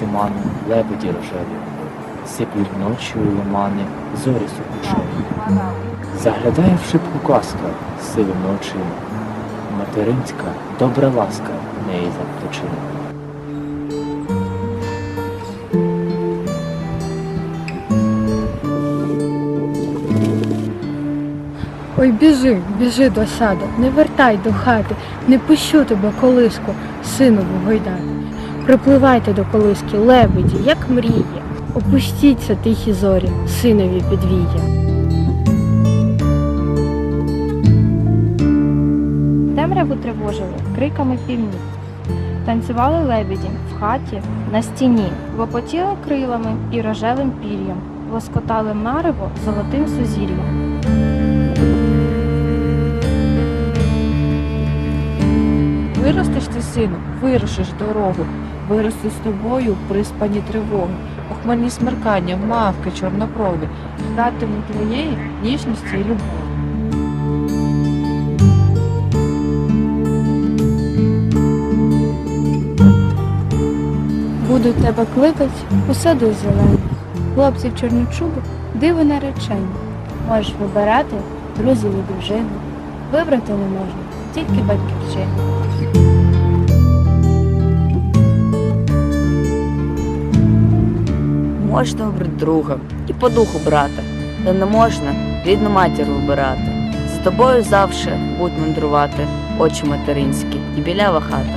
туману, лебеді рожеві, сиплють ночі у лимани, зорі сукушені. Заглядає в шибку казка сивими очима. Материнська добра ласка в неї заплечима. Ой, біжи, біжи до саду, не вертай до хати, не пущу тебе колиску, сину гойдати. Припливайте до колиски, лебеді, як мріє. Опустіться тихі зорі, синові підвіє. Темряву тривожили криками півні. Танцювали лебеді в хаті, на стіні, лопотіли крилами і рожевим пір'ям, лоскотали марево золотим сузір'ям. Виростеш ти, сину, вирушиш дорогу, виростуть з тобою приспані тривоги, охмельні смеркання, мавки чорноброві, ждатимуть твоєї ніжності і любові. Буду тебе кликать у саду зелений. Хлопців чорночубок диво наречені. Можеш вибирати друзів і дружину. Вибрати не можна, тільки батьківщину. Можна обрати друга і по духу брата, та не можна рідну матір вибирати. За тобою завше будь мандрувати, очі материнські і білява хата.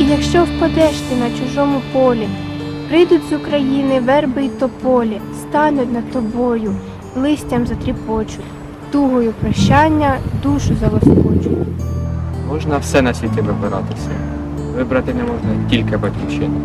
І якщо впадеш ти на чужому полі, прийдуть з України верби й тополі, стануть над тобою, листям затріпочуть, тугою прощання душу залоскочуть. Можна все на світі вибиратися. Вибрати не можна тільки батьківщину.